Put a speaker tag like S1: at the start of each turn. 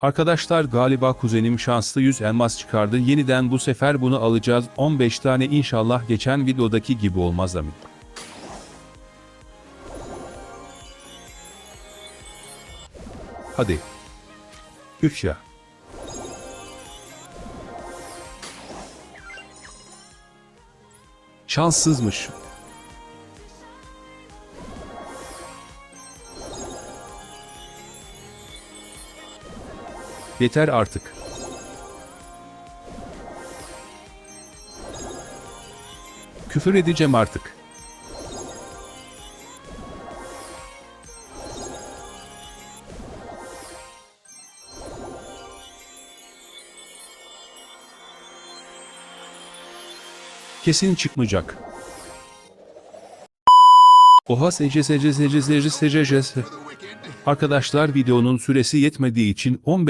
S1: Arkadaşlar galiba kuzenim şanslı 100 elmas çıkardı. Yeniden bu sefer bunu alacağız. 15 tane inşallah geçen videodaki gibi olmaz amin. Hadi. Üf ya. Şanssızmış. Yeter artık. Küfür edeceğim artık. Kesin çıkmayacak. Oha sece sece sece sece sece. Arkadaşlar videonun süresi yetmediği için 15